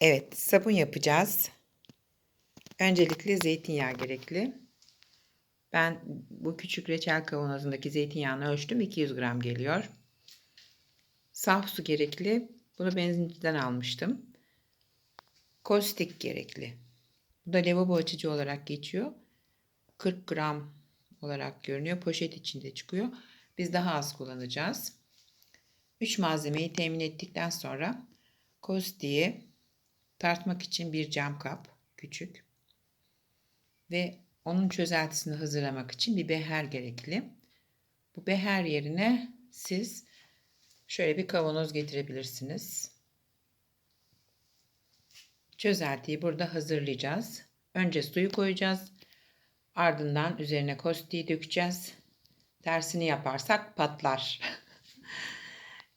Evet, sabun yapacağız. Öncelikle zeytinyağı gerekli. Ben bu küçük reçel kavanozundaki zeytinyağını ölçtüm. 200 gram geliyor. Saf su gerekli. Bunu benzinciden almıştım. Kostik gerekli. Bu da lavabo açıcı olarak geçiyor. 40 gram olarak görünüyor. Poşet içinde çıkıyor. Biz daha az kullanacağız. 3 malzemeyi temin ettikten sonra kostiği tartmak için bir cam kap küçük ve onun çözeltisini hazırlamak için bir beher gerekli. Bu beher yerine siz şöyle bir kavanoz getirebilirsiniz. Çözeltiyi burada hazırlayacağız. Önce suyu koyacağız. Ardından üzerine kostiği dökeceğiz. Tersini yaparsak patlar.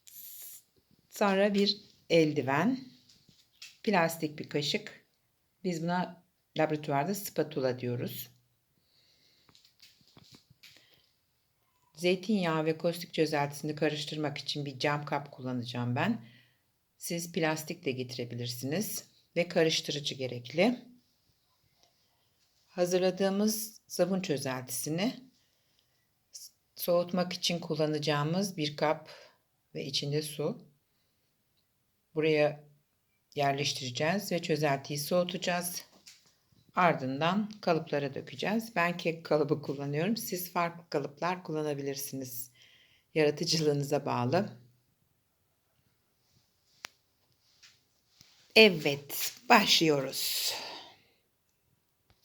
Sonra bir eldiven, plastik bir kaşık. Biz buna laboratuvarda spatula diyoruz. Zeytinyağı ve kostik çözeltisini karıştırmak için bir cam kap kullanacağım ben. Siz plastik de getirebilirsiniz ve karıştırıcı gerekli. Hazırladığımız sabun çözeltisini soğutmak için kullanacağımız bir kap ve içinde su. Buraya yerleştireceğiz ve çözeltiyi soğutacağız. Ardından kalıplara dökeceğiz. Ben kek kalıbı kullanıyorum. Siz farklı kalıplar kullanabilirsiniz. Yaratıcılığınıza bağlı. Evet, başlıyoruz.